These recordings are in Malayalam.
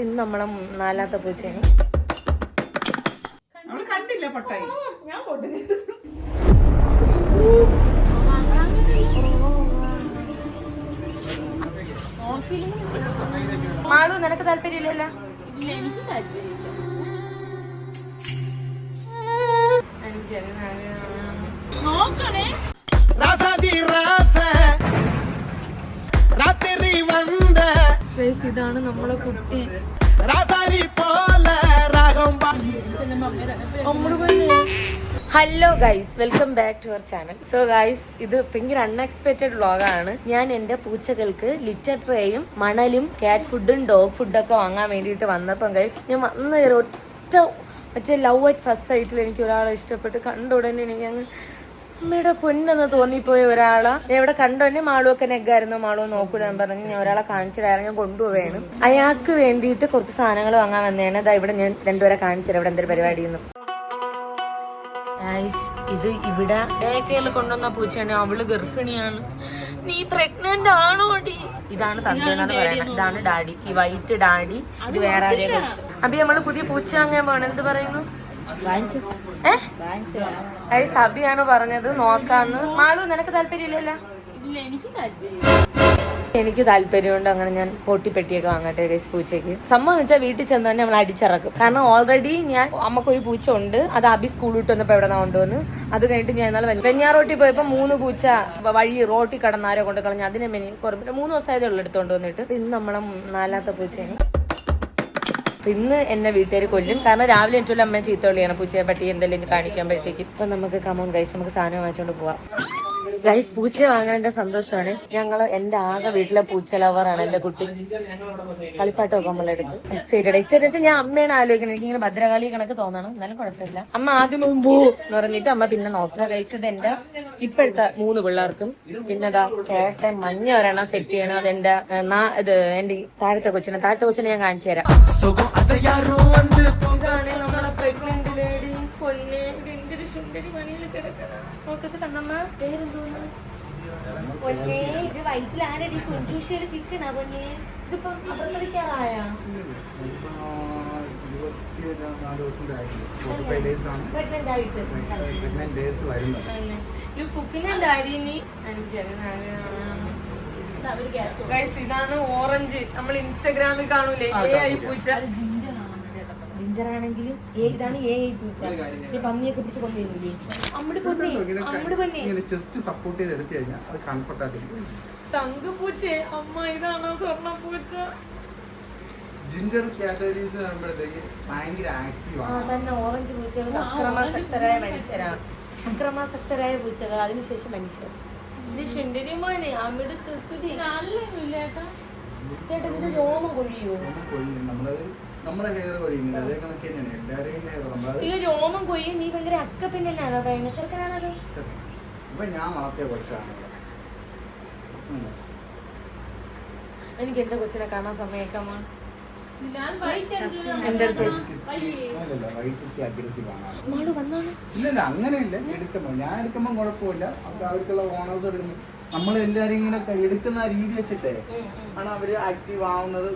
ഇത് നമ്മളെ നാലാത്ത പൂച്ചയാണ്. കണ്ടില്ല പൊട്ടായി. ഞാൻ മാളു നിനക്ക് താല്പര്യമില്ലല്ലോ? നോക്കണേ. ഗൈസ് ഇതാണ് നമ്മളെ കുട്ടി. Hello guys welcome back to our channel so guys ഇത് ഭയങ്കര അൺഎക്സ്പെക്റ്റഡ് വ്ളോഗാണ് ഞാൻ എന്റെ പൂച്ചകൾക്ക് ലിറ്റർ ട്രേയും മണലും കാറ്റ് ഫുഡും ഡോഗ് ഫുഡൊക്കെ വാങ്ങാൻ വേണ്ടിയിട്ട് വന്നപ്പം ഗൈസ് ഞാൻ വന്ന ഒറ്റ മറ്റേ ലവ് അറ്റ് ഫസ്റ്റ് സൈറ്റിൽ എനിക്ക് ഒരാളെ ഇഷ്ടപ്പെട്ട് കണ്ട ഉടനെ എനിക്ക് അങ്ങ് അമ്മയുടെ പൊന്നെന്ന് തോന്നിപ്പോയ ഒരാൾ. എവിടെ കണ്ടോ? എന്നെ മാളുവൊക്കെ നെഗായിരുന്നു മാളു നോക്കൂടാൻ പറഞ്ഞ് ഞാൻ ഒരാളെ കാണിച്ചിട്ടായിരുന്നു ഞാൻ കൊണ്ടുപോവേണം. അയാൾക്ക് വേണ്ടിയിട്ട് കുറച്ച് സാധനങ്ങൾ വാങ്ങാൻ വന്നതാണ്. അതാ ഇവിടെ ഞാൻ രണ്ടുപേരെ കാണിച്ചില്ല ഇവിടെ എന്തൊരു പരിപാടിയെന്ന്. ഇത് ഇവിടെ കൊണ്ടുവന്ന പൂച്ചയാണ്. അവൾ ഗർഭിണിയാണ്. നീ പ്രഗ്നന്റ് ആണോ ഡി? ഇതാണ് പറയുന്നത് ഇതാണ് ഡാഡി ഈ വൈറ്റ് ഡാഡി ഇത് വേറെ ആരെയും അപ്പൊ നമ്മൾ പുതിയ പൂച്ച വാങ്ങാൻ പോണെന്ത് എന്ത് പറയുന്നു? ഏ? സബിയാണ് പറഞ്ഞത്? നോക്കാന്ന്. മാളു നിനക്ക് താല്പര്യമില്ലല്ലോ? എനിക്ക് താല്പര്യമുണ്ട്. അങ്ങനെ ഞാൻ പൊട്ടിപ്പെട്ടിയൊക്കെ വാങ്ങട്ടെ ഡേസ് പൂച്ചയ്ക്ക്. സംഭവം എന്ന് വെച്ചാൽ വീട്ടിൽ ചെന്ന് തന്നെ നമ്മൾ അടിച്ചിറക്കും. കാരണം ഓൾറെഡി ഞാൻ അമ്മക്കൊരു പൂച്ച ഉണ്ട്. അത് അബി സ്കൂൾ വിട്ട് വന്നപ്പോ എവിടെ കൊണ്ടുവന്ന്. അത് കഴിഞ്ഞിട്ട് ഞാൻ ഇന്നലെ വെഞ്ഞാറോട്ടി പോയപ്പോ മൂന്ന് പൂച്ച വഴി റോട്ടി കടന്നാരോ കൊണ്ട് കളഞ്ഞു അതിനെ മെനി കുറവ് മൂന്ന് ദിവസമായതേ ഉള്ളൂ എടുത്തോണ്ട് വന്നിട്ട്. ഇന്ന് നമ്മളെ നാലാമത്തെ പൂച്ചയാണ്. ഇന്ന് എന്നെ വീട്ടുകാർ കൊല്ലും. കാരണം രാവിലെ എനിക്കുള്ള അമ്മ ചീത്തവിളിയാണ് പൂച്ചയെ പറ്റി എന്തെങ്കിലും കാണിക്കുമ്പോഴത്തേക്ക് ഇപ്പൊ നമുക്ക് കമോൺ ഗൈസ് നമുക്ക് സാധനം വാങ്ങിച്ചോണ്ട് പോവാം. ഗൈസ് പൂച്ച വാങ്ങാന്റെ സന്തോഷമാണ്. ഞങ്ങൾ എന്റെ ആകെ വീട്ടിലെ പൂച്ച ലവറാണ് എന്റെ കുട്ടി. കളിപ്പാട്ടമൊക്കെ നമ്മളെടുക്കും എക്സൈറ്റഡ് ശരി വെച്ചാൽ ഞാൻ അമ്മയാണ് ആലോചിക്കുന്നത് എനിക്ക് ഇങ്ങനെ ഭദ്രകാളി കണക്ക് തോന്നണം. എന്നാലും കുഴപ്പമില്ല. അമ്മ ആദ്യം മുമ്പ് എന്ന് പറഞ്ഞിട്ട് അമ്മ പിന്നെ നോക്കുക ഗൈസ് ഇത് എന്റെ ഇപ്പോഴത്തെ മൂന്ന് പിള്ളേർക്കും. പിന്നെ അതാ ചേട്ടൻ മഞ്ഞ ഒരെണ്ണം സെറ്റ് ചെയ്യണം. അത് എന്റെ ഇത് എന്റെ താഴത്തെ കൊച്ചിനെ. താഴത്തെ കൊച്ചിനെ ഞാൻ കാണിച്ചു തരാം. ഇതാണ് നമ്മളെ കിടക്കണം നോക്കത്ത് കണ്ണമ്മ. പേരെന്തോന്ന്? പൊന്നെ ഇത് വയറ്റിൽ ആരടി കുഞ്ചൂശിയിൽ കിക്കണ പൊന്നെ? ഇതിപ്പോ പ്രസവിക്കാറായ ഇതാണ് ഓറഞ്ച്. നമ്മൾ ഇൻസ്റ്റാഗ്രാമിൽ കാണൂലേ? പൂച്ച. ജിഞ്ചർ ആണെങ്കിലും ഇതാണ് എ ഐ പൂച്ച ഈ പന്നിയൊക്കെ പിടിച്ച് കൊണ്ടുവരില്ലേ അമ്മട് പൊന്നെ അമ്മട് പൊന്നെ. ചെസ്റ്റ് സപ്പോർട്ട് ചെയ്ത് എടുത്തു കഴിഞ്ഞാൽ അത് കംഫർട്ട് ആയിട്ട് തങ്ക പൂച്ചേ അമ്മ ഇതാണോ സ്വർണ പൂച്ച? ജിഞ്ചർ കാറ്റഗറീസ് വരുമ്പോഴത്തേക്ക് ഭയങ്കര ആക്റ്റീവ് ആ ആണ്. തന്നെ ഓറഞ്ച് പൂച്ചകൾ അക്രമാസക്തരായ മനുഷ്യരാണ്. അക്രമാസക്തരായ പൂച്ചകൾ അതിനുശേഷം മനുഷ്യർ. ഇത് ശുണ്ടരി മോനെ അമ്മയുടെ കൃതി ചേട്ടാ ഇതിന് രോമം കൊഴിയും നമ്മളത് നമ്മുടെ ഹെയർ കൊഴിയുന്നില്ല അതേ കണക്ക് തന്നെയാണ്. എല്ലാവരെയും ഹെയർ ഈ രോമം കൊയ്യും നീ ഭയങ്കര തന്നെയാണോ ചെറുക്കനാണത് ഇപ്പൊ ഞാൻ വളർത്തിയ കൊച്ചാണ്. എനിക്ക് എന്റെ കൊച്ചിനെ കാണാൻ സമയക്കാമോ അങ്ങനെയല്ല. എടുക്കുമ്പോൾ ഞാൻ എടുക്കുമ്പോ കുഴപ്പമില്ല. അവർക്ക് അവർക്കുള്ള ഓണേഴ്സ് എടുക്കുമ്പോൾ നമ്മൾ എല്ലാരും ഇങ്ങനെ എടുക്കുന്ന രീതി വെച്ചിട്ടേ ആണ് അവർ ആക്റ്റീവ് ആവുന്നത്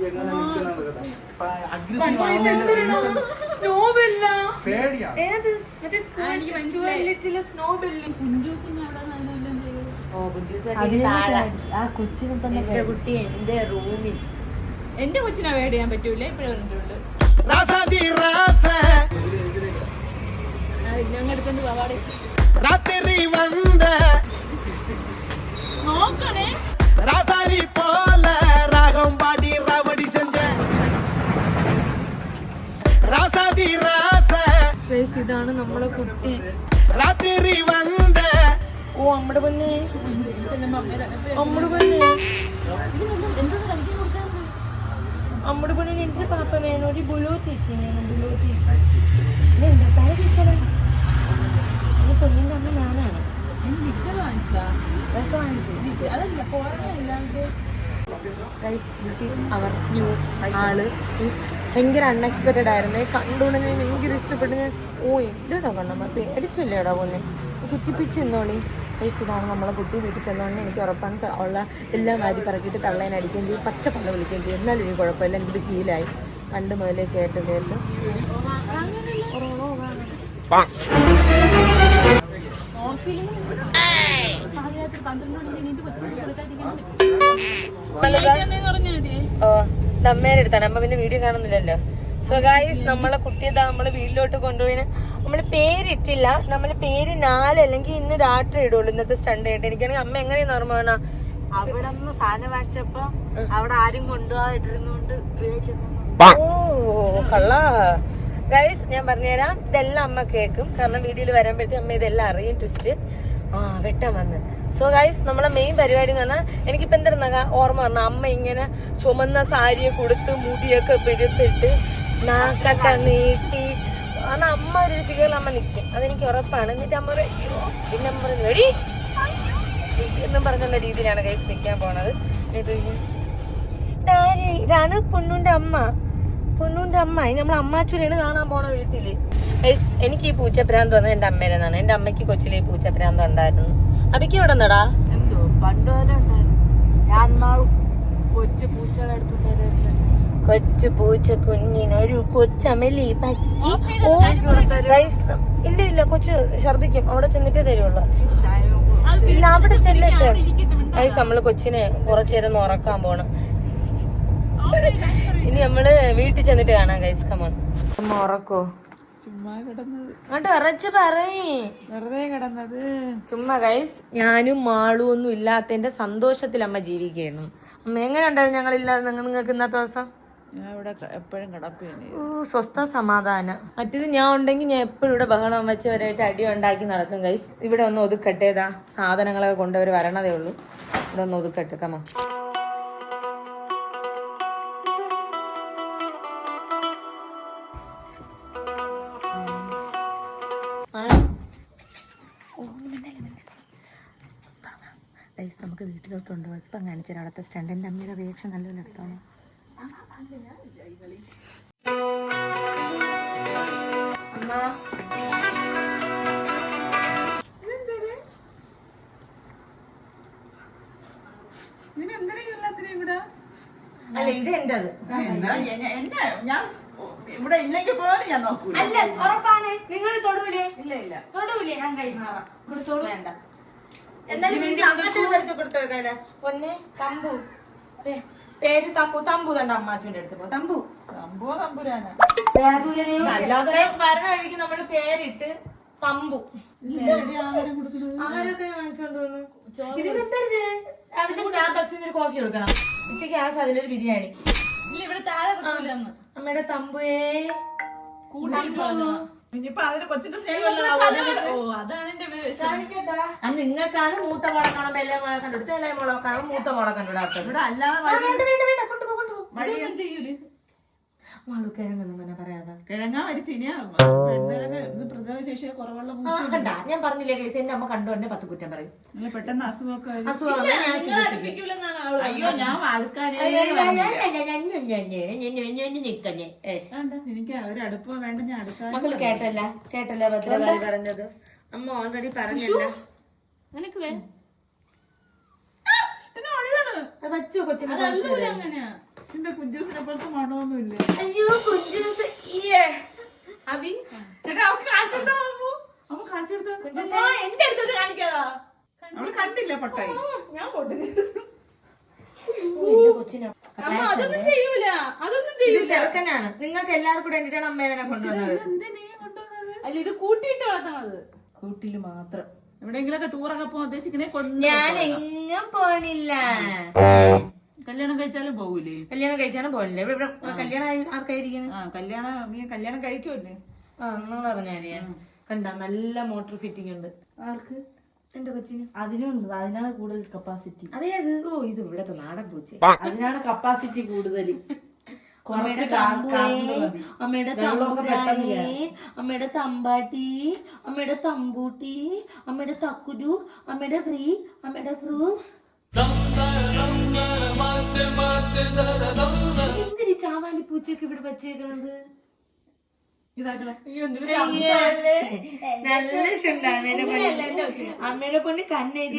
എന്റെ റൂമിൽ. കൊച്ചിനെ വേട് ചെയ്യാൻ പറ്റൂല ഇപ്പഴും ഞങ്ങൾ എടുത്തോണ്ട് പോവാടെ. രാത്രി വന്ന നോക്കണേ ராசாரி போல ராகம் பாடி ராவடி செஞ்ச ராசாதி ராச ഇതാണ് നമ്മളെ കുട്ടി ராத்திரி வந்த ഓ അമ്മടെ പൊന്നെ അമ്മടെ പൊന്നെ അമ്മടെ പൊന്നെ എന്റെ പാപ്പ വേണം ഒരു ബുളോ ചേച്ചി വേണം ബുളോ ചേച്ചി എന്താ താഴെ ഈ പൊന്നിന്റെ അമ്മ ഞാനാണ് ആൾ. ഭയങ്കര അൺഎക്സ്പെക്റ്റഡ് ആയിരുന്നു. കണ്ടുകൊണ്ട് ഞാൻ ഭയങ്കര ഇഷ്ടപ്പെട്ടു. ഞാൻ ഓ ഇല്ലടാ കണ്ണമ്മ. പേടിച്ചില്ലേടാ പോലെ കുത്തിപ്പിച്ച് എന്തോണി ഗൈസ് ഇതാണ് നമ്മളെ കുട്ടി വീട്ടിൽ ചെന്നോണ്ട് എനിക്ക് ഉറപ്പാണ് ഉള്ള എല്ലാം വാരി പറക്കിയിട്ട് തള്ളേനെ അടിക്കുകയും ചെയ്യും. പച്ച പള്ള വിളിക്കുകയും ചെയ്യും. എന്നാലും എനിക്ക് കുഴപ്പമില്ല. എനിക്കിത് ശീലമായി പണ്ട് മുതലേ കേട്ട് കേട്ട്. അമ്മേടെ അടുത്താണ്. അമ്മ പിന്നെ വീഡിയോ കാണുന്നില്ലല്ലോ. സോ ഗായ്സ് നമ്മളെ കുട്ടിയെ നമ്മൾ വീട്ടിലോട്ട് കൊണ്ടുപോയിന്. നമ്മൾ പേരിട്ടില്ല. നമ്മൾ പേര് നാല് അല്ലെങ്കിൽ ഇന്ന് രാത്രി ഇടുള്ളൂ. ഇന്നത്തെ സ്റ്റണ്ട് ആയിട്ട്. എനിക്കാണെങ്കിൽ അമ്മ എങ്ങനെയാ ഓർമ്മ അവിടെ നിന്ന് സാധനം വാങ്ങിച്ചപ്പോ അവിടെ ആരും ഫ്രീ ആയിട്ട് ഓ കള്ള. ഗൈസ് ഞാൻ പറഞ്ഞുതരാം. ഇതെല്ലാം അമ്മ കേൾക്കും. കാരണം വീഡിയോയിൽ പറ്റി അമ്മ ഇതെല്ലാം അറിയും ട്വിസ്റ്റ് ആ വെട്ടാൻ വന്ന്. സോ ഗൈസ് നമ്മളെ മെയിൻ പരിപാടി എന്ന് പറഞ്ഞാൽ എനിക്കിപ്പോ എന്താ ഓർമ്മ പറഞ്ഞ അമ്മ ഇങ്ങനെ ചുമന്ന സാരിയെ കൊടുത്ത് മുടിയൊക്കെ പെരുത്തിട്ട് നാക്കൊക്കെ നീട്ടി കാരണം അമ്മ ഒരു ഫിഗറിൽ അമ്മ നിൽക്കും അതെനിക്ക് ഉറപ്പാണ്. എന്നിട്ട് അമ്മ അയ്യോ പിന്നെ അമ്മ പറഞ്ഞു വഴി എന്നും പറഞ്ഞുള്ള രീതിയിലാണ് കൈസ് നിൽക്കാൻ പോണത്. ഇതാണ് പൊന്നുന്റെ അമ്മ. പൊന്നുന്റെ അമ്മ. നമ്മൾ അമ്മാച്ചുരയാണ് കാണാൻ പോണ വീട്ടിൽ. ഗൈസ്, എനിക്ക് ഈ പൂച്ചപ്രാന്ത് വന്നത് എന്റെ അമ്മേരെന്നാണ് എന്റെ അമ്മയ്ക്ക് കൊച്ചിലെ ഈ പൂച്ചപ്രാന്ത് ഉണ്ടായിരുന്നു. അബിക്ക് ഇവിടെ നിന്നടാ എന്തോ? പണ്ട് ഞാൻ കൊച്ചു പൂച്ചകളെ എടുത്തുണ്ടായിരുന്നു കൊച്ചു പൂച്ച കുഞ്ഞിനൊരു കൊച്ചമലി പറ്റി. ഓ ഇല്ല ഇല്ല കൊച്ചു ഛർദിക്കും അവിടെ ചെന്നിട്ടേ തരുള്ളൂ. ഇല്ല അവിടെ ചെല്ലട്ടെ ഗൈസ് നമ്മൾ കൊച്ചിനെ കുറച്ചേരം ഉറക്കാൻ പോണം. ഇനി നമ്മൾ വീട്ടിൽ ചെന്നിട്ട് കാണാം ഗൈസ് കമോൺ ഉറക്കോ? ചുമ്മാ കിടന്നത്. അങ്ങോട്ട് ഉറച്ച് പറയ്. വെറുതെ കിടന്നത്. ചുമ്മാ ഗൈസ് ഞാനും മാളും ഒന്നും ഇല്ലാത്തതിന്റെ സന്തോഷത്തിൽ അമ്മ ജീവിക്കുകയാണ്. അമ്മ എങ്ങനെ ഉണ്ടായിരുന്നു ഞങ്ങളില്ലാതെ നിങ്ങൾ നിങ്ങൾക്ക് ഇന്നത്തെ ദിവസം? ഞാൻ ഇവിടെ എപ്പോഴും ഓ സ്വസ്ഥ സമാധാനം. മറ്റേത് ഞാൻ ഉണ്ടെങ്കിൽ ഞാൻ എപ്പോഴും ഇവിടെ ബഹളം വെച്ചവരായിട്ട് അടി ഉണ്ടാക്കി നടക്കും ഗൈസ് ഇവിടെ ഒന്ന് ഒതുക്കട്ടേതാ സാധനങ്ങളൊക്കെ കൊണ്ടവർ വരണതേ ഉള്ളൂ. ഇവിടെ ഒന്ന് ഒതുക്കട്ടെ കമ കൊണ്ടുപോയി ഇപ്പം കാണിച്ചാൽ അവിടുത്തെ സ്റ്റണ്ടിന്റെ അമ്മയുടെ റിയാക്ഷൻ നല്ലപോലെ എടുത്തോളാം. ഇവിടെ? അല്ല ഇത് ഞാൻ ഇവിടെ ഇല്ലെങ്കിൽ പോലും ഞാൻ നോക്കൂല. അല്ല ഉറപ്പാണ്. നിങ്ങൾ തൊടൂലേ? ഇല്ല ഇല്ല. തൊടൂലേ? ഞാൻ കൈമാറാം. കൊടുത്തോളൂ. വേണ്ട. എന്നാലും വീട്ടിൽ അങ്ങോട്ട് വരച്ച് കൊടുത്തേക്കാല. പൊന്നെ തമ്പു. പേര് തമ്പു തമ്പു തന്റെ അമ്മാച്ചൂന്റെ അടുത്ത് പോ. തമ്പു. തമ്പു തമ്പുരാനാ? Guys, വരണ വഴിക്ക് നമ്മൾ പേരിട്ട് തമ്പു. ആരൊക്കെ വാങ്ങിച്ചോണ്ട് വന്നു. ഇതിനെന്തരുത് സ്റ്റാർ സ്റ്റാർബക്സിൽ ഒരു കോഫി കൊടുക്കണം. ഉച്ചയ്ക്ക് ആ അതിലൊരു ബിരിയാണി. ഇല്ല ഇവിടെ താഴെ അമ്മയുടെ തമ്പുയേ ഇനിയിപ്പോ അതിന് കൊച്ചിന്റെ സ്നേഹം അതാണ് നിങ്ങൾക്കാണ് മൂത്ത മുളക് കാണുമ്പോ എല്ലാ മുളക് കണ്ടുപിടിച്ചത് എല്ലാ മുളക് കാണുമ്പോ മൂത്ത മുളക് കണ്ടുപിടാത്തത് അല്ലാതെ പറയാതെ കിഴങ്ങാ മരിച്ചിനിയാശേഷി കുറവുള്ള കണ്ടാ ഞാൻ പറഞ്ഞില്ലേ കേസ് എന്റെ അമ്മ കണ്ടു തന്നെ പത്ത് കുറ്റം പറയും പെട്ടെന്ന് അയ്യോ ഞാൻ എനിക്ക് വേണ്ട ഞാൻ കേട്ടല്ല കേട്ടല്ലേ ഭദ്രമായി പറഞ്ഞത് അമ്മ ഓൾറെഡി പറഞ്ഞില്ല. നിനക്ക് വേ. വച്ചു കുഞ്ചൂസിനെ പോലത്തെ മണമൊന്നുമില്ല. അയ്യോ കുഞ്ചുസ് ഇയ്യേ. അബി? ചേട്ടാ അമ്മു? അമ്മ കാണിച്ചു കൊടുത്താ. എന്റെ അടുത്തോട്ട് കാണിക്കാതാ അവൾ കണ്ടില്ല പട്ടായി. ഞാൻ അതൊന്നും ചെയ്യൂല. അതൊന്നും ചെയ്യൂല. ചെറുക്കനാണ്. നിങ്ങൾക്ക് എല്ലാവർക്കും കൂടെ അമ്മേനെ കൊണ്ടുവന്നത്. എന്തിനീ കൊണ്ടുവന്നത്? അല്ല ഇത് കൂട്ടിയിട്ട് വളർത്തണത്. കൂട്ടിൽ മാത്രം. എവിടെയെങ്കിലൊക്കെ ടൂറൊക്കെ പോകാൻ ഉദ്ദേശിക്കണേ ഞാൻ എങ്ങും പോണില്ല. കല്യാണം കഴിച്ചാലും പോകൂലേ കല്യാണം കഴിച്ചാലും പോണില്ല. ഇവിടെ ഇവിടെ കല്യാണം ആർക്കായിരിക്കണ്? ആ കല്യാണം നീ കല്യാണം കഴിക്കുമല്ലേ ആ നിങ്ങൾ പറഞ്ഞാലേ കണ്ട നല്ല മോട്ടോർ ഫിറ്റിംഗ് ഉണ്ട്. ആർക്ക്? എന്റെ കൊച്ചിന്. അതിനുണ്ട് അതിനാണ് കൂടുതൽ കപ്പാസിറ്റി അതെ അത് ഓ ഇത് ഇവിടത്തെ നാടൻ പൂച്ച അതിനാണ് കപ്പാസിറ്റി കൂടുതൽ അമ്മയുടെ മതി. അമ്മയുടെ തമ്പുരാനെ, അമ്മയുടെ തമ്പാട്ടി അമ്മയുടെ തമ്പൂട്ടി അമ്മയുടെ തക്കുരു അമ്മയുടെ ഫ്രീ അമ്മയുടെ ഫ്രൂ. എന്തിനീ ചാവാലി പൂച്ചയൊക്കെ ഇവിടെ വെച്ചേക്കണത്? അമ്മേനെ കൊണ്ട് കണ്ണെഴുതി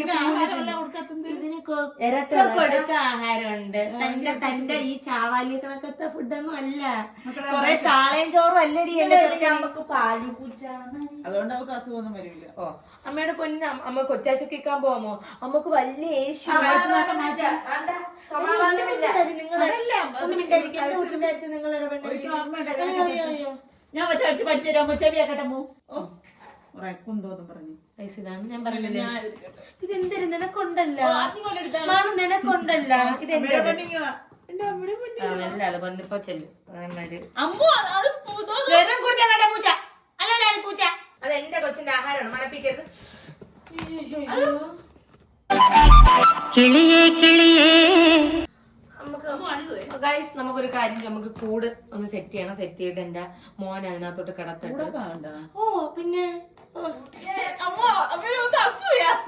ഇരട്ട കൊടുക്ക ആഹാരമുണ്ട്. തന്റെ തന്റെ ഈ ചാവാലി കണക്കത്തെ ഫുഡൊന്നും അല്ല. കൊറേ ചാളയും ചോറും അല്ലടി നമുക്ക് അതുകൊണ്ട് നമുക്ക് അസുഖമൊന്നും വരില്ല. ഓ. അമ്മയുടെ പൊന്നിന് അമ്മ- കൊച്ചാച്ച കേൾക്കാൻ പോവാമോ? അമ്മയ്ക്ക് വലിയ ഏഷ്യ നിങ്ങൾ ഒരിക്കലും ഞാൻ വെച്ച് അടിച്ച് പഠിച്ചു തരാമോ ചെവിയാക്കട്ടെ മൂ ഓ. പറഞ്ഞു. ഇതാണ് ഞാൻ പറഞ്ഞില്ലേ ഇത് എന്തൊരു നിനക്കൊണ്ടല്ല? ഇത് എന്റെ അമ്മയുടെ വന്നിപ്പോ ചെല്ലും. അമ്മോ അത് പൂച്ച. പൂച്ച. എന്റെ കൊച്ചിന്റെ ആഹാരമാണ്. മണപ്പിക്കരുത്. നമുക്ക് ഗൈസ് നമുക്കൊരു കാര്യം നമുക്ക് കൂട് ഒന്ന് സെറ്റ് ചെയ്യണം. സെറ്റ് ചെയ്തിട്ട് എന്റെ മോൻ അതിനകത്തോട്ട് കിടത്തട്ടെ. ഓ പിന്നെ.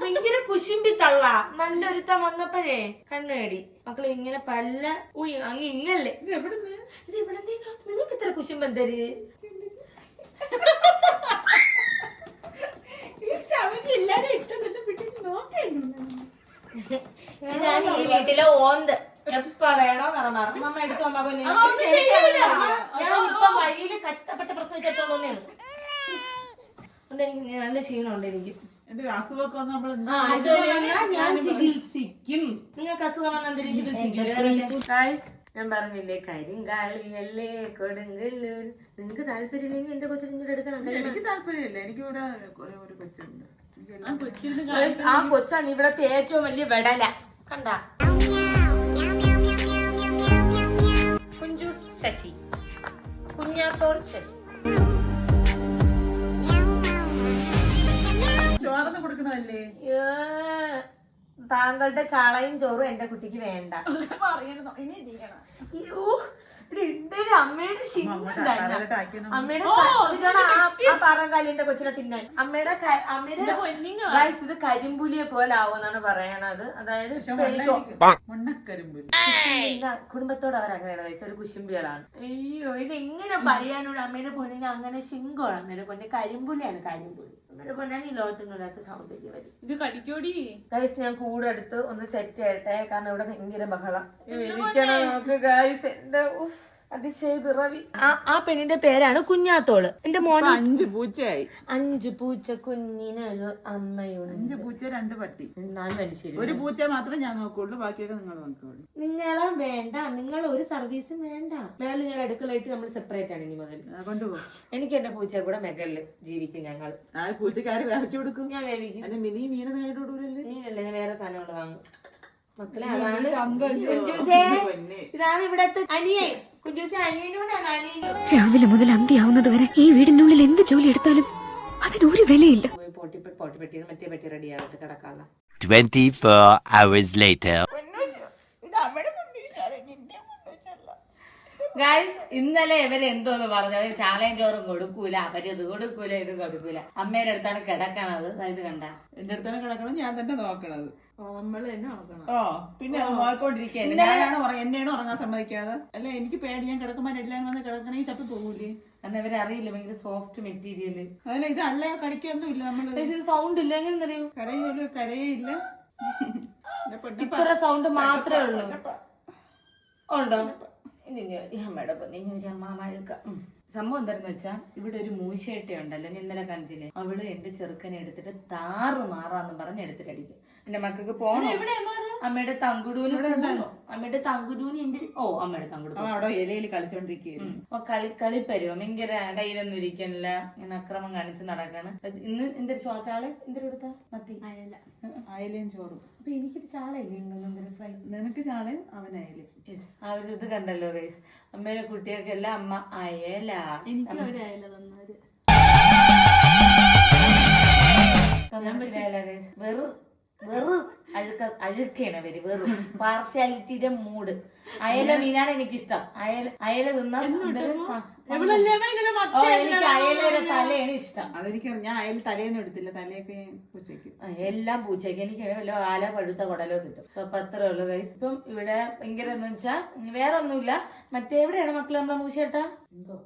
ഭയങ്കര കുശുമ്പി തള്ള. നല്ലൊരുത്ത വന്നപ്പോഴേ കണ്ണേടി മക്കളെ ഇങ്ങനെ പല്ല ഉയ് അങ്ങ് ഇങ്ങല്ലേ. ഇത് എവിടുന്ന്? ഇത് ഇവിടെ നിങ്ങൾക്ക് ഇത്ര കുശുമ്പ് എന്തര്? ഇതാണ് ഈ വീട്ടിലെ ഓന്ത്. എപ്പ വേണോ നമ്മ എടുത്തു വന്നാ പോലെ ഞാൻ ഇപ്പൊ വഴിയിൽ കഷ്ടപ്പെട്ട് എനിക്ക് നല്ല ക്ഷീണമുണ്ട് എനിക്ക്. ഞാൻ ചികിത്സിക്കും. നിങ്ങൾക്ക് അസുഖം വന്ന എന്തെങ്കിലും ചികിത്സിക്കും? ഞാൻ പറഞ്ഞില്ലേ കരിങ്കാളിയല്ലേ കൊടുങ്ങല്ലൂർ നിങ്ങക്ക് താല്പര്യമില്ലെങ്കിൽ എന്റെ കൊച്ചിനെ എടുക്കണം എനിക്ക് താല്പര്യമില്ല. എനിക്ക് ഇവിടെ ഒരു കൊച്ചുണ്ട്. ആ കൊച്ചാണ് ഇവിടത്തെ ഏറ്റവും വലിയ വെടല. കണ്ട? താങ്കളുടെ ചാളയും ചോറും എന്റെ കുട്ടിക്ക് വേണ്ട. പറയണോ ഇനി അമ്മയുടെ കൊച്ചിനെ തിന്നാൻ. അമ്മയുടെ അമ്മയുടെ ഇത് കരിമ്പുലിയെ പോലെ ആവുമെന്നാണ് പറയണത്. അതായത് എനിക്ക് കുടുംബത്തോട് അവർ അങ്ങനെയാണ് വയസ്സ് ഒരു കുശുംബികളാണ് അയ്യോ ഇത് എങ്ങനെ പറയാനുള്ള അമ്മയുടെ പൊന്നിന് അങ്ങനെ ശിങ്കോണ് അമ്മയുടെ പൊന്നെ കരിമ്പുലിയാണ് കരിമ്പുലി. അമ്മയുടെ പൊന്നാണ് ഈ ലോകത്തിനൊരാത്ത സൗന്ദര്യം വരും ഇത് കടിക്കോടി? ഗൈസ് ഞാൻ കൂടെ എടുത്ത് ഒന്ന് സെറ്റ് ചെയ്യട്ടെ. കാരണം ഇവിടെ ഭയങ്കര ബഹളം. ഇരിക്കണം നോക്ക് ഗൈസ് എന്റെ ഉഫ്, ആ ആ പെണ്ണിന്റെ പേരാണ് കുഞ്ഞാത്തോൾ. എന്റെ മോൻ അഞ്ച് പൂച്ചയായി. അഞ്ച് പൂച്ച കുഞ്ഞിനൊരു അമ്മയുണ്ട്. അഞ്ച് പൂച്ച രണ്ട് പട്ടി. നാല് മനുഷ്യര് ഒരു പൂച്ച മാത്രമേ ഞാൻ നോക്കുള്ളൂ ബാക്കിയൊക്കെ നിങ്ങൾ നോക്കുള്ളൂ. നിങ്ങളെ വേണ്ട നിങ്ങൾ ഒരു സർവീസും വേണ്ട. മേളിൽ ഞാൻ അടുക്കളയിട്ട് നമ്മൾ സെപ്പറേറ്റ് ആണ് ഇനി മുതൽ. കൊണ്ടുപോകും എനിക്ക് എന്റെ പൂച്ച കൂടെ മെകളിൽ ജീവിക്കും ഞങ്ങൾ. ആ പൂച്ചക്കാര് വേവിച്ചു കൊടുക്കും? ഞാൻ വേവിക്കും. അല്ല മിനി മീന നേരിട്ട് നീനല്ലേ ഞാൻ വേറെ സാധനങ്ങൾ വാങ്ങും. മക്കളെ അതാണ് ചന്തല്ലേ? കുഞ്ചൂസേ ഇതാണ് ഇവിടത്തെ അനിയൻ. കുഞ്ചൂസെ അനിയനോടാണ് അനിയനും രാവിലെ മുതൽ അന്ത്യാവുന്നത് വരെ ഈ വീടിനുള്ളിൽ എന്ത് ജോലി എടുത്താലും അതിനൊരു വിലയില്ല. ട്വന്റി ഫോർ പോട്ടി പെട്ടി മറ്റേ പെട്ടി റെഡി കിടക്കാനുള്ള. 24 hours later. ഗായ്സ് ഇന്നലെ ഇവർ എന്തോന്ന് പറഞ്ഞു? അവർ ചാളയും ചോറും കൊടുക്കൂല അവർ ഇത് കൊടുക്കൂല ഇത് കൊടുക്കൂല. അമ്മയുടെ അടുത്താണ് കിടക്കണത്. ഇത് കണ്ട. എന്റെ അടുത്താണ് കിടക്കണം ഞാൻ തന്നെ നോക്കണത്. നമ്മൾ തന്നെ നോക്കണം. ഓ പിന്നെ ഞാനാണ് ഉറ- എന്നെയാണ് ഉറങ്ങാൻ സമ്മതിക്കാതെ? അല്ല എനിക്ക് പേടി. ഞാൻ കിടക്കുമ്പോൾ എല്ലാം വന്ന് കിടക്കണേ ചപ്പി പോകൂലേ. കാരണം ഭയങ്കര സോഫ്റ്റ് മെറ്റീരിയൽ അതല്ല ഇത് അല്ല കടിക്കൊന്നും ഇല്ല നമ്മൾ ഇത് സൗണ്ട് ഇല്ല എങ്ങനെ അറിയൂ കരയൊരു കരയില്ല ഇത്ര സൗണ്ട് മാത്രമേ ഉള്ളൂ. ഉണ്ടോ? ഇനി ഒരു അമ്മയുടെ പൊന്ന് ഇനി ഒരു അമ്മ മഴക്ക ഉം. സംഭവം എന്താണെന്ന് വെച്ചാൽ ഇവിടെ ഒരു മൂശേട്ട ഉണ്ടല്ലോ ഞാൻ ഇന്നലെ കണ്ടില്ലേ അവൾ എന്റെ ചെറുക്കനെ എടുത്തിട്ട് താറ് മാറാന്ന് പറഞ്ഞ് എടുത്തിട്ട് അടിക്കും. എന്റെ മക്കൾക്ക് പോണോ? അമ്മയുടെ തങ്കുടൂന്? അമ്മയുടെ തങ്കുടൂന് എന്റെ ഓ അമ്മയുടെ തങ്കുടു അവിടെ ഇലയിൽ കളിച്ചോണ്ടിരിക്കുകയായിരുന്നു. ഓ കളി പരുവം. ഭയങ്കര കയ്യിലൊന്നും ഇരിക്കണില്ല ഇങ്ങനെ അക്രമം കാണിച്ച് നടക്കാണ്. ഇന്ന് എന്തൊരു ചോച്ചാൾ ചാൾ? എന്തൊരു എടുത്ത മത്തി. അയലയും ചോറും. അപ്പൊ എനിക്കൊരു ചാളയില്ലേ നിങ്ങൾ ഫ്രൈ? നിനക്ക് ചാളയും അവൻ അയലും യെസ് ആ ഒരു ഇത് കണ്ടല്ലോ ഗൈസ് അമ്മയുടെ കുട്ടികൾക്കെല്ലാം അമ്മ അയല. വെറു വെറും അഴുക്ക അഴുക്കാണ് അവർ വെറും. പാർഷ്യാലിറ്റിയുടെ മൂഡ് അയല മീനാണ് എനിക്കിഷ്ടം. അയല അയല തിന്നാ എനിക്ക് അയലയുടെ തലയാണ് ഇഷ്ടം. അതെനിക്ക് ഞാൻ അയൽ തലയൊന്നും എടുത്തില്ല. തലയൊക്കെ എല്ലാം പൂച്ചയ്ക്ക്. എനിക്ക് വല്ല ആല പഴുത്ത കുടലോ കിട്ടും. സോ അപ്പൊ അത്രേ ഉള്ളു കൈസ് ഇപ്പം ഇവിടെ ഭയങ്കര എന്ന് വെച്ചാ വേറെ ഒന്നുമില്ല. മറ്റേ എവിടെയാണ് മക്കളെ നമ്മളെ മൂശേട്ടാ എന്തോ?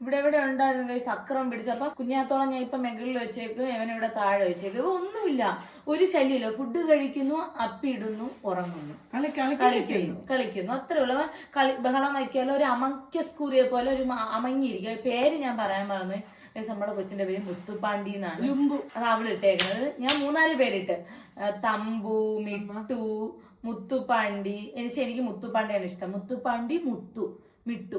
ഇവിടെ എവിടെ ഉണ്ടായിരുന്നു കൈസ് അക്രമം പിടിച്ചപ്പോ കുഞ്ഞാത്തോളം ഞാൻ ഇപ്പൊ മെകളിൽ വെച്ചേക്കും ഇവൻ ഇവിടെ താഴെ വെച്ചേക്കും. ഇവ ഒന്നുമില്ല. ഒരു ശല്യമില്ല. ഫുഡ് കഴിക്കുന്നു അപ്പിടുന്നു ഉറങ്ങുന്നു. കളി കളി കളിക്കുന്നു കളിക്കുന്നു. അത്രേ ഉള്ളൂ. കളി ബഹളം വയ്ക്കാലോ ഒരു അമക്ക സ്കൂറിയെ പോലെ ഒരു അമങ്ങിയിരിക്കും അമങ്ങിയിരിക്കുക. പേര് ഞാൻ പറയാൻ മറന്നു. നമ്മളെ നമ്മുടെ കൊച്ചിന്റെ പേര് മുത്തുപ്പാണ്ടി എന്നാണ്. അത് ഇട്ടേക്കുന്നത്. ഞാൻ മൂന്നാൽ പേരിട്ട്. തമ്പു മിട്ടു മുത്തുപ്പാണ്ടി. എനിക്ക് എനിക്ക് മുത്തുപ്പാണ്ടിയാണ് ഇഷ്ടം. മുത്തുപ്പാണ്ടി മുത്തു മിട്ടു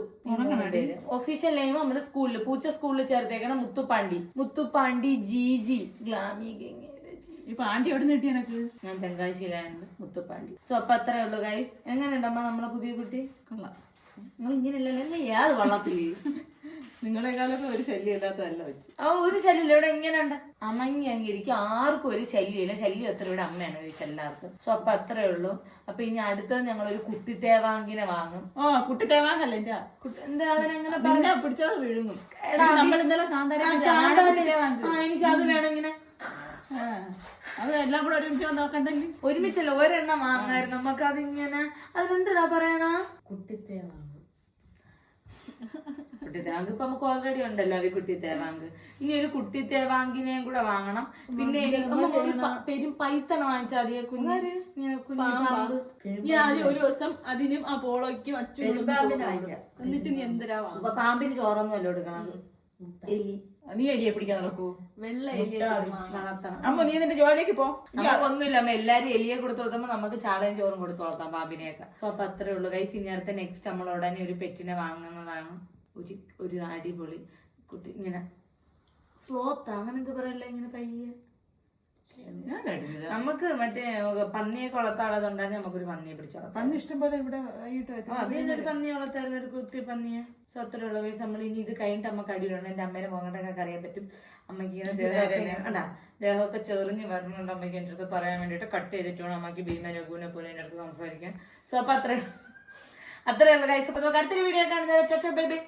പേര്. ഒഫീഷ്യൽ നെയിം നമ്മുടെ സ്കൂളിൽ പൂച്ച സ്കൂളിൽ ചേർത്തേക്കണം മുത്തുപ്പാണ്ടി. മുത്തുപ്പാണ്ടി ജി ജി ഗ്ലാമി ഗംഗേര ഇപ്പൊ ആന്റി എവിടെ നിന്ന് കിട്ടി എനക്ക് ഞാൻ തെങ്കാശിയിലാണ് മുത്തുപ്പാണ്ടി. സോ അപ്പൊ അത്രേ ഉള്ളൂ ഗൈസ് എങ്ങനെയുണ്ടമ്മ നമ്മളെ പുതിയ കുട്ടി? കൊള്ളാം. നിങ്ങൾ ഇങ്ങനെയല്ലല്ലോ ഏത് നിങ്ങളെ നിങ്ങളെക്കാളൊക്കെ ഒരു ശല്യം ഇല്ലാത്തതല്ല വെച്ച് ആ ഒരു ശല്യം ഇവിടെ എങ്ങനെയുണ്ട് അമങ്ങി അങ്ങിരിക്കും. ആർക്കും ഒരു ശല്യമില്ല. ശല്യം എത്ര ഇവിടെ അമ്മയാണ് ഗൈസ് എല്ലാവർക്കും. സോ അപ്പൊ അത്രേ ഉള്ളൂ. അപ്പൊ ഇനി അടുത്തത് ഞങ്ങൾ ഒരു കുട്ടി തേവാങ്കിനെ വാങ്ങും. ഓ കുട്ടി തേവാങ്കല്ല എന്റെ കുട്ടി- എന്തിനാ പറഞ്ഞാ പിന്നെ പിടിച്ചത് വിഴുങ്ങും. നമ്മൾ ഇന്നലെ കാന്താരി ആ എനിക്ക് അത് വേണം ഇങ്ങനെ. അത് എല്ലാം കൂടെ ഒരുമിച്ച് നോക്കണ്ടെങ്കിൽ ഒരുമിച്ചല്ല ഒരെണ്ണം വാങ്ങായിരുന്നു. നമുക്ക് അതിങ്ങനെ അതിനെന്താ പറയണ? കുട്ടിത്തേവാങ്ക് കുട്ടിത്തേവാങ്ക് ഇപ്പൊ നമുക്ക് ഓൾറെഡി ഉണ്ടല്ലോ അത് കുട്ടിത്തേവാങ്ക് ഇനി ഒരു കുട്ടിത്തേവാങ്കിനെയും കൂടെ വാങ്ങണം. പിന്നെ പെരും പൈത്തണ വാങ്ങിച്ചാൽ അതിയെ കുഞ്ഞു ഇങ്ങനെ കുഞ്ഞു പാമ്പ്. നീ ആദ്യം ഒരു ദിവസം അതിനും ആ പോളോയ്ക്കും അച്ഛനും എന്നിട്ട് നീ എന്തിനാ വാങ്ങും പാമ്പിന് ചോറൊന്നും അല്ല കൊടുക്കണം? എലി. നീ എലിയെ പിടിക്കാൻ നടക്കൂ. വെള്ള എലിയെ വളർത്തണം അമ്മ നീ നിന്റെ ജോലിക്ക് പോ. നമുക്കൊന്നുമില്ല അമ്മ എല്ലാരും എലിയെ കൊടുത്തു കൊടുത്തപ്പോ നമുക്ക് ചാളയും ചോറും കൊടുത്തു വളർത്താം പാമ്പിനെയൊക്കെ. അപ്പൊ അപ്പൊ അത്രേ ഉള്ളൂ. കൈസ് ഇനി അടുത്ത നെക്സ്റ്റ് നമ്മൾ ഉടനെ ഒരു പെറ്റിനെ വാങ്ങുന്നതാണ്. ഒരു ഒരു അടിപൊളി കുട്ടി. ഇങ്ങനെ സ്ലോത്ത് അങ്ങനെ എന്ത് പറയല്ല? ഇങ്ങനെ പയ്യെ. നമുക്ക് മറ്റേ പന്നിയെ കൊളത്താളത് ഉണ്ടായിരുന്നു നമുക്കൊരു പന്നിയെ പിടിച്ചു പന്നി ഇഷ്ടംപോലെ ഇഷ്ടം പോലെ ഇവിടെ അതിനൊരു പന്നി വളർത്തായിരുന്നു ഒരു കുട്ടി പന്നിയെ സോ അത്രയുള്ള. വയസ്സ് നമ്മൾ ഇനി ഇത് കഴിഞ്ഞിട്ട് അമ്മയ്ക്ക് അടിയിലുണ്ട് എന്റെ അമ്മേനെ പോകണ്ടൊക്കെ അറിയാൻ പറ്റും. അമ്മയ്ക്ക് ഇങ്ങനെ ദേഹം അണ്ടാ ദേഹമൊക്കെ ചെറിഞ്ഞ് വരുന്നുണ്ട് അമ്മയ്ക്ക്. എന്റെ അടുത്ത് പറയാൻ വേണ്ടിയിട്ട് കട്ട് ചെയ്തിട്ട് വേണം അമ്മയ്ക്ക് ഭീമ രഘുവിനെ പോലെ എന്റെ അടുത്ത് സംസാരിക്കാൻ. സോ അപ്പൊ അത്രേ അത്രയുള്ള കൈസ് അപ്പൊ നമുക്ക് അടുത്തൊരു വീഡിയോ കാണുന്നത് ബൈ ബൈ.